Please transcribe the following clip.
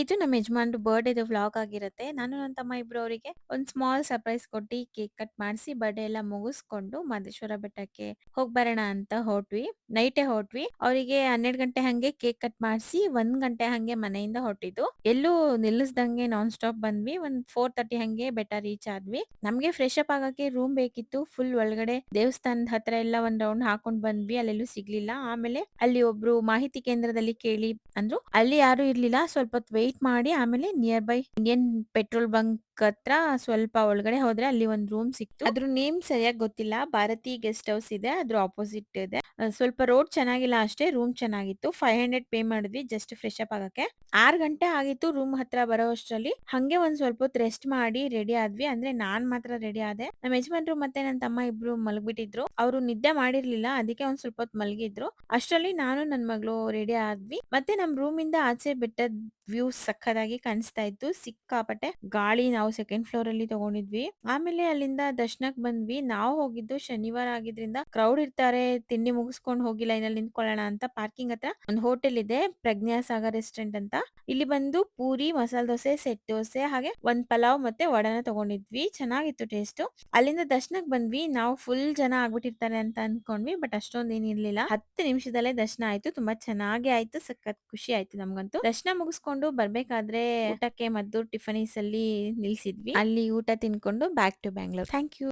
ಇದು ನಮ್ಮ ಯಜಮಾನ್ರು ಬರ್ಡೇದು ವ್ಲಾಗ್ ಆಗಿರುತ್ತೆ. ನಾನು ನನ್ನ ತಮ್ಮ ಇಬ್ರು ಅವರಿಗೆ ಒಂದ್ ಸ್ಮಾಲ್ ಸರ್ಪ್ರೈಸ್ ಕೊಟ್ಟು ಕೇಕ್ ಕಟ್ ಮಾಡಿಸಿ ಬರ್ಡೇ ಎಲ್ಲ ಮುಗಿಸ್ಕೊಂಡು ಮಾದೇಶ್ವರ ಬೆಟ್ಟಕ್ಕೆ ಹೋಗ್ ಬರೋಣ ಅಂತ ಹೊರಟ್ವಿ. ನೈಟೇ ಹೊರಟ್ವಿ. ಅವರಿಗೆ 12 ಗಂಟೆ ಹಂಗೆ ಕೇಕ್ ಕಟ್ ಮಾಡಿಸಿ ಒಂದ್ ಗಂಟೆ ಹಂಗೆ ಮನೆಯಿಂದ ಹೊರಟಿದ್ದು. ಎಲ್ಲೂ ನಿಲ್ಲಿಸ್ದಂಗೆ ನಾನ್ ಸ್ಟಾಪ್ ಬಂದ್ವಿ. ಒಂದ್ ಫೋರ್ ತರ್ಟಿ ಹಂಗೆ ಬೆಟ್ಟ ರೀಚ್ ಆದ್ವಿ. ನಮ್ಗೆ ಫ್ರೆಶ್ ಅಪ್ ಆಗಕ್ಕೆ ರೂಮ್ ಬೇಕಿತ್ತು. ಫುಲ್ ಒಳಗಡೆ ದೇವಸ್ಥಾನದ ಹತ್ರ ಎಲ್ಲ ಒಂದ್ ರೌಂಡ್ ಹಾಕೊಂಡ್ ಬಂದ್ವಿ. ಅಲ್ಲೆಲ್ಲೂ ಸಿಗ್ಲಿಲ್ಲ. ಆಮೇಲೆ ಅಲ್ಲಿ ಒಬ್ರು ಮಾಹಿತಿ ಕೇಂದ್ರದಲ್ಲಿ ಕೇಳಿ ಅಂದ್ರು. ಅಲ್ಲಿ ಯಾರು ಇರ್ಲಿಲ್ಲ. ಸ್ವಲ್ಪ ಹೊತ್ತು ವೇಟ್ ಮಾಡಿ ಆಮೇಲೆ near by Indian petrol bunk ಹತ್ರ ಸ್ವಲ್ಪ ಒಳಗಡೆ ಹೋದ್ರೆ ಅಲ್ಲಿ ಒಂದು ರೂಮ್ ಸಿಕ್ತು. ಅದ್ರ ನೇಮ್ ಸರಿಯಾಗಿ ಗೊತ್ತಿಲ್ಲ. ಭಾರತಿ ಗೆಸ್ಟ್ ಹೌಸ್ ಇದೆ. ಅದ್ರ ಆಪೋಸಿಟ್ ಇದೆ. ಸ್ವಲ್ಪ ರೋಡ್ ಚೆನ್ನಾಗಿಲ್ಲ ಅಷ್ಟೇ. ರೂಮ್ ಚೆನ್ನಾಗಿತ್ತು. 500 ಪೇ ಮಾಡಿದ್ವಿ ಜಸ್ಟ್ ಫ್ರೆಶ್ ಅಪ್ ಆಗಕ್ಕೆ. ಆರ್ ಗಂಟೆ ಆಗಿತ್ತು ರೂಮ್ ಹತ್ರ ಬರೋ ಅಷ್ಟರಲ್ಲಿ ಹಂಗೆ ಒಂದ್ ಸ್ವಲ್ಪ ಹೊತ್ತು ರೆಸ್ಟ್ ಮಾಡಿ ರೆಡಿ ಆದ್ವಿ. ಅಂದ್ರೆ ನಾನ್ ಮಾತ್ರ ರೆಡಿ ಆದೆ. ನಮ್ಮ ಯಜಮಾನ್ರು ಮತ್ತೆ ನನ್ನ ತಮ್ಮ ಇಬ್ರು ಮಲಗ್ಬಿಟ್ಟಿದ್ರು. ಅವರು ನಿದ್ದೆ ಮಾಡಿರ್ಲಿಲ್ಲ. ಅದಕ್ಕೆ ಒಂದ್ ಸ್ವಲ್ಪ ಹೊತ್ತು ಮಲಗಿದ್ರು. ಅಷ್ಟರಲ್ಲಿ ನಾನು ನನ್ನ ಮಗಳು ರೆಡಿ ಆದ್ವಿ. ಮತ್ತೆ ನಮ್ ರೂಮ್ ಇಂದ ಆಚೆ ಬೆಟ್ಟದ ವ್ಯೂ ಸಖದಾಗಿ ಕಾಣಿಸ್ತಾ ಇತ್ತು. ಸಿಕ್ಕಾಪಟ್ಟೆ ಗಾಳಿ ನಾವು ಸೆಕೆಂಡ್ ಫ್ಲೋರ್ ಅಲ್ಲಿ ತಗೊಂಡಿದ್ವಿ. ಆಮೇಲೆ ಅಲ್ಲಿಂದ ದರ್ಶನಕ್ ಬಂದ್ವಿ. ನಾವು ಹೋಗಿದ್ದು ಶನಿವಾರ ಆಗಿದ್ರಿಂದ ಕ್ರೌಡ್ ಇರ್ತಾರೆ. ತಿಂಡಿ ಮುಗಿಸ್ಕೊಂಡು ಹೋಗಿ ಲೈನಲ್ಲಿ ನಿಂತ್ಕೊಳ್ಳೋಣ ಅಂತ ಪಾರ್ಕಿಂಗ್ ಹತ್ರ ಒಂದು ಹೋಟೆಲ್ ಇದೆ. ಪ್ರಜ್ಞಾ ಸಾಗರ್ ರೆಸ್ಟೋರೆಂಟ್ ಅಂತ. ಇಲ್ಲಿ ಬಂದು ಪೂರಿ, ಮಸಾಲ ದೋಸೆ, ಸೆಟ್ ದೋಸೆ ಹಾಗೆ ಒಂದ್ ಪಲಾವ್ ಮತ್ತೆ ವಡನ ತಗೊಂಡಿದ್ವಿ. ಚೆನ್ನಾಗಿತ್ತು ಟೇಸ್ಟ್. ಅಲ್ಲಿಂದ ದರ್ಶನಕ್ ಬಂದ್ವಿ. ನಾವು ಫುಲ್ ಜನ ಆಗ್ಬಿಟ್ಟಿರ್ತಾರೆ ಅಂತ ಅನ್ಕೊಂಡ್ವಿ. ಬಟ್ ಅಷ್ಟೊಂದ್ ಏನ್ ಇರ್ಲಿಲ್ಲ. 10 ನಿಮಿಷದಲ್ಲೇ ದರ್ಶನ ಆಯ್ತು. ತುಂಬಾ ಚೆನ್ನಾಗಿ ಆಯ್ತು. ಸಖತ್ ಖುಷಿ ಆಯ್ತು ನಮ್ಗಂತೂ. ದರ್ಶನ ಮುಗಿಸ್ಕೊಂಡು ಬರ್ಬೇಕಾದ್ರೆ ಊಟಕ್ಕೆ ಮದ್ದು ಟಿಫನೀಸ್ ಅಲ್ಲಿ ನಿಲ್ಸಿದ್ವಿ. ಅಲ್ಲಿ ಊಟ ತಿನ್ಕೊಂಡು back to Bangalore. Thank you.